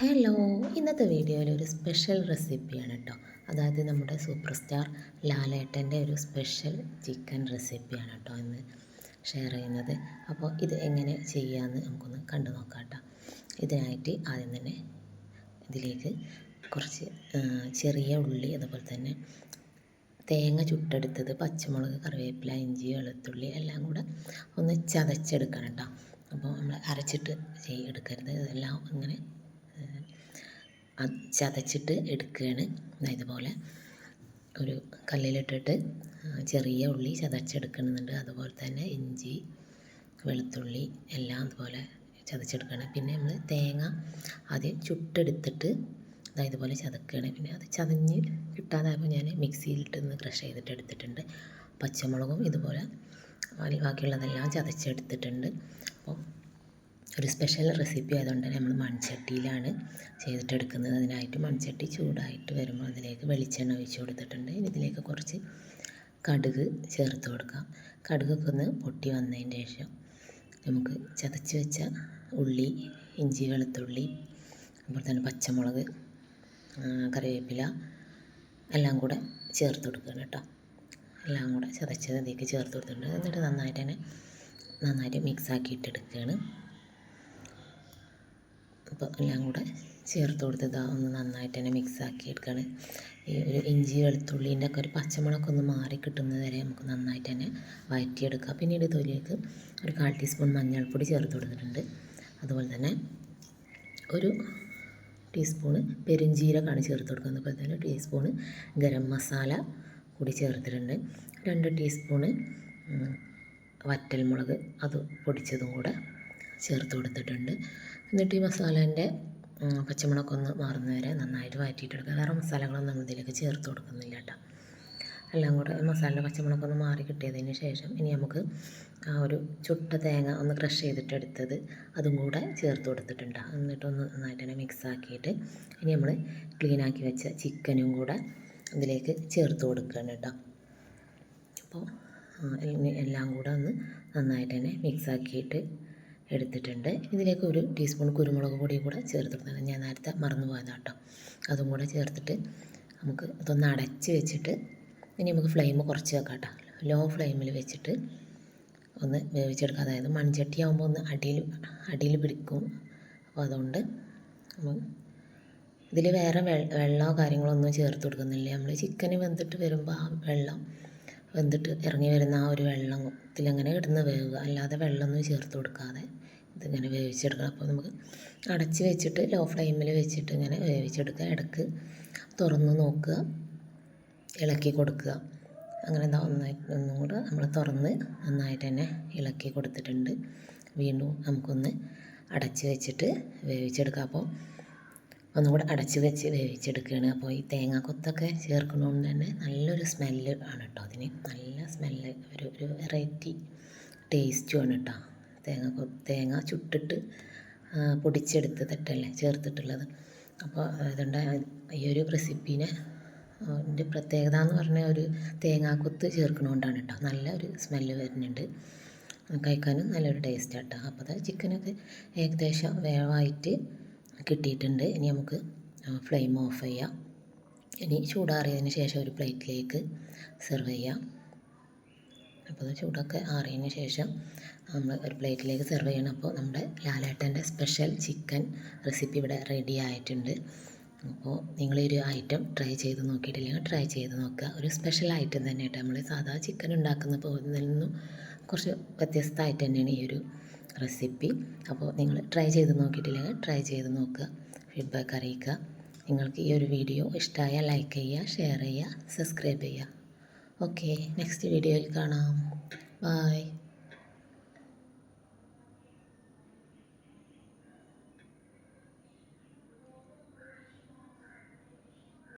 Hello ഇന്നത്തെ വീഡിയോയിൽ ഒരു സ്പെഷ്യൽ റെസിപ്പിയാണ് കേട്ടോ അതായത് നമ്മുടെ സൂപ്പർ സ്റ്റാർ ലാലേട്ടന്റെ ഒരു സ്പെഷ്യൽ ചിക്കൻ റെസിപ്പിയാണ് കേട്ടോ ഇന്ന് ഷെയർ ചെയ്യുന്നത്. അപ്പോൾ ഇത് എങ്ങനെ ചെയ്യാമെന്ന് നമുക്കൊന്ന് കണ്ടു നോക്കാം കേട്ടോ ഇതിനായിട്ട് ആദ്യം തന്നെ ഇതിലേക്ക് കുറച്ച് ചെറിയ ഉള്ളി അതുപോലെ തന്നെ തേങ്ങ ചുട്ടെടുത്തത് പച്ചമുളക് കറിവേപ്പില ഇഞ്ചി വെളുത്തുള്ളി എല്ലാം കൂടെ ഒന്ന് ചതച്ചെടുക്കണം കേട്ടോ അപ്പോൾ നമ്മൾ അരച്ചിട്ട് ചെയ്യെടുക്കരുത് ഇതെല്ലാം ഇങ്ങനെ ചതച്ചിട്ട് എടുക്കുകയാണ്. ഇതുപോലെ ഒരു കല്ലിലിട്ടിട്ട് ചെറിയ ഉള്ളി ചതച്ചെടുക്കുന്നുണ്ട് അതുപോലെ തന്നെ ഇഞ്ചി വെളുത്തുള്ളി എല്ലാം അതുപോലെ ചതച്ചെടുക്കണം പിന്നെ നമ്മൾ തേങ്ങ ആദ്യം ചുട്ടെടുത്തിട്ട് ഇതുപോലെ ചതക്കുകയാണ്. പിന്നെ അത് ചതഞ്ഞ് കിട്ടാതായപ്പോൾ ഞാൻ മിക്സിയിലിട്ട് ഒന്ന് ക്രഷ് ചെയ്തിട്ട് എടുത്തിട്ടുണ്ട്. പച്ചമുളകും ഇതുപോലെ ബാക്കി- ബാക്കിയുള്ളതെല്ലാം ചതച്ചെടുത്തിട്ടുണ്ട്. അപ്പോൾ ഒരു സ്പെഷ്യൽ റെസിപ്പി ആയതുകൊണ്ട് തന്നെ നമ്മൾ മൺചട്ടിയിലാണ് ചെയ്തിട്ടെടുക്കുന്നത്. അതിനായിട്ട് മൺചട്ടി ചൂടായിട്ട് വരുമ്പോൾ അതിലേക്ക് വെളിച്ചെണ്ണ ഒഴിച്ച് കൊടുത്തിട്ടുണ്ട്. ഇതിലേക്ക് കുറച്ച് കടുക് ചേർത്ത് കൊടുക്കാം. കടുകൊക്കെ ഒന്ന് പൊട്ടി വന്നതിന് ശേഷം നമുക്ക് ചതച്ച് വെച്ച ഉള്ളി ഇഞ്ചി വെളുത്തുള്ളി അതുപോലെ തന്നെ പച്ചമുളക് കറിവേപ്പില എല്ലാം കൂടെ ചേർത്ത് കൊടുക്കണം കേട്ടോ. എല്ലാം കൂടെ ചതച്ചത് ഇതിലേക്ക് ചേർത്ത് കൊടുത്തിട്ടുണ്ട്. എന്നിട്ട് നന്നായിട്ട് തന്നെ നന്നായിട്ട് മിക്സ് ആക്കിയിട്ട് അപ്പോൾ എല്ലാം കൂടെ ചേർത്ത് കൊടുത്തത് ഒന്ന് നന്നായിട്ട് തന്നെ മിക്സ് ആക്കി എടുക്കുകയാണ് ഈ ഒരു ഇഞ്ചി വെളുത്തുള്ളീന്റെ ഒക്കെ ഒരു പച്ചമുളക് ഒന്ന് മാറി കിട്ടുന്നത് വരെ നമുക്ക് നന്നായിട്ട് തന്നെ വഴറ്റിയെടുക്കുക പിന്നീട് ഇതിലേക്ക് ഒരു കാൽ ടീസ്പൂൺ മഞ്ഞൾപ്പൊടി ചേർത്ത് കൊടുത്തിട്ടുണ്ട്. അതുപോലെ തന്നെ ഒരു ടീസ്പൂണ് പെരുംജീരകമാണ് ചേർത്ത് കൊടുക്കുന്നത്. അതുപോലെ തന്നെ ടീസ്പൂണ് ഗരം മസാല കൂടി ചേർത്തിട്ടുണ്ട്. രണ്ട് ടീസ്പൂണ് വറ്റൽമുളക് അത് പൊടിച്ചതും കൂടെ ചേർത്ത് കൊടുത്തിട്ടുണ്ട്. എന്നിട്ട് ഈ മസാലേന്റെ പച്ചമുളക് ഒന്ന് വരെ നന്നായിട്ട് വഴറ്റിയിട്ടെടുക്കുക. വേറെ മസാലകളൊന്നും നമ്മൾ ഇതിലേക്ക് ചേർത്ത് കൊടുക്കുന്നില്ല കേട്ടോ. എല്ലാം കൂടെ മസാല പച്ചമുളക് ഒന്ന് മാറി കിട്ടിയതിന് ശേഷം ഇനി നമുക്ക് ആ ഒരു ചുട്ട തേങ്ങ ഒന്ന് ക്രഷ് ചെയ്തിട്ടെടുത്തത് അതും കൂടെ ചേർത്ത് കൊടുത്തിട്ടുണ്ട്. എന്നിട്ടൊന്ന് നന്നായിട്ട് തന്നെ മിക്സ് ആക്കിയിട്ട് ഇനി നമ്മൾ ക്ലീൻ ആക്കി വെച്ച ചിക്കനും കൂടെ ഇതിലേക്ക് ചേർത്ത് കൊടുക്കുകയാണ് കേട്ടോ. അപ്പോൾ എല്ലാം കൂടെ ഒന്ന് നന്നായിട്ട് തന്നെ മിക്സ് ആക്കിയിട്ട് എടുത്തിട്ടുണ്ട്. ഇതിലേക്ക് ഒരു ടീസ്പൂൺ കുരുമുളക് പൊടി കൂടെ ചേർത്ത് കൊടുക്കുന്നത് ഞാൻ നേരത്തെ മറന്നു പോയതാണ് കേട്ടോ അതും കൂടെ ചേർത്തിട്ട് നമുക്ക് അതൊന്ന് അടച്ച് വെച്ചിട്ട് ഇനി നമുക്ക് ഫ്ലെയിം കുറച്ച് വെക്കാം കേട്ടോ ലോ ഫ്ലെയിമിൽ വെച്ചിട്ട് ഒന്ന് വേവിച്ചെടുക്കുക അതായത് മൺചട്ടി ആകുമ്പോൾ ഒന്ന് അടിയിൽ അടിയിൽ പിടിക്കും. അപ്പോൾ അതുകൊണ്ട് ഇതിൽ വേറെ വെള്ളമോ കാര്യങ്ങളോ ഒന്നും ചേർത്ത് കൊടുക്കുന്നില്ല. നമ്മൾ ചിക്കന് വെന്തിട്ട് വരുമ്പോൾ ആ വെള്ളം വെന്തിട്ട് ഇറങ്ങി വരുന്ന ആ ഒരു വെള്ളം വെള്ളത്തിലങ്ങനെ ഇടുന്ന വേവുക. അല്ലാതെ വെള്ളമൊന്നും ചേർത്ത് കൊടുക്കാതെ ഇതിങ്ങനെ വേവിച്ചെടുക്കണം. അപ്പോൾ നമുക്ക് അടച്ച് വെച്ചിട്ട് ലോ ഫ്ലെയിമിൽ വെച്ചിട്ട് ഇങ്ങനെ വേവിച്ചെടുക്കുക. ഇടയ്ക്ക് തുറന്ന് നോക്കുക. ഇളക്കി കൊടുക്കുക. അങ്ങനെ എന്താ ഒന്നായി ഒന്നും കൂടെ നമ്മൾ തുറന്ന് നന്നായിട്ട് തന്നെ ഇളക്കി കൊടുത്തിട്ടുണ്ട്. വീണ്ടും നമുക്കൊന്ന് അടച്ച് വെച്ചിട്ട് വേവിച്ചെടുക്കുക അപ്പോൾ ഒന്നും കൂടെ അടച്ച് വെച്ച് വേവിച്ചെടുക്കുകയാണ്. അപ്പോൾ ഈ തേങ്ങാക്കൊത്തൊക്കെ ചേർക്കുന്നതുകൊണ്ട് തന്നെ നല്ലൊരു സ്മെല്ല് ആണ് കേട്ടോ അതിന്. നല്ല സ്മെല്ല് ഒരു ഒരു വെറൈറ്റി ടേസ്റ്റുമാണ് കേട്ടോ. തേങ്ങ തേങ്ങ ചുട്ടിട്ട് പൊടിച്ചെടുത്തിട്ടല്ലേ ചേർത്തിട്ടുള്ളത്. അപ്പോൾ അതുകൊണ്ട് ഈ ഒരു റെസിപ്പീനെ അതിന്റെ പ്രത്യേകത എന്ന് പറഞ്ഞാൽ ഒരു തേങ്ങാക്കൊത്ത് ചേർക്കണോണ്ടാണ് കേട്ടോ. നല്ല ഒരു സ്മെല്ല് വരുന്നുണ്ട്. കഴിക്കാനും നല്ലൊരു ടേസ്റ്റ് കേട്ടോ. അപ്പോൾ അത് ചിക്കനൊക്കെ ഏകദേശം വേവായിട്ട് കിട്ടിയിട്ടുണ്ട്. ഇനി നമുക്ക് ഫ്ലെയിം ഓഫ് ചെയ്യാം. ഇനി ചൂടാറിയതിന് ശേഷം ഒരു പ്ലേറ്റിലേക്ക് സെർവ് ചെയ്യാം. അപ്പോൾ ചൂടൊക്കെ ആറിയതിന് ശേഷം നമ്മൾ ഒരു പ്ലേറ്റിലേക്ക് സെർവ് ചെയ്യണം. അപ്പോൾ നമ്മുടെ ലാലേട്ടന്റെ സ്പെഷ്യൽ ചിക്കൻ റെസിപ്പി ഇവിടെ റെഡി ആയിട്ടുണ്ട്. അപ്പോൾ നിങ്ങൾ ഒരു ഐറ്റം ട്രൈ ചെയ്ത് നോക്കിയിട്ടില്ലെങ്കിൽ ട്രൈ ചെയ്ത് നോക്കുക. ഒരു സ്പെഷ്യൽ ഐറ്റം തന്നെ കേട്ടോ നമ്മൾ സാധാ ചിക്കൻ ഉണ്ടാക്കുന്ന പോകുന്നതിൽ നിന്നും കുറച്ച് വ്യത്യസ്തമായിട്ട് തന്നെയാണ് ഈ ഒരു റെസിപ്പി. അപ്പോൾ നിങ്ങൾ ട്രൈ ചെയ്ത് നോക്കിയിട്ടില്ലെങ്കിൽ ട്രൈ ചെയ്ത് നോക്കുക ഫീഡ്ബാക്ക് അറിയിക്കുക. നിങ്ങൾക്ക് ഈ ഒരു വീഡിയോ ഇഷ്ടമായാൽ ലൈക്ക് ചെയ്യുക ഷെയർ ചെയ്യുക സബ്സ്ക്രൈബ് ചെയ്യുക. ഓക്കെ നെക്സ്റ്റ് വീഡിയോയിൽ കാണാം. ബൈ.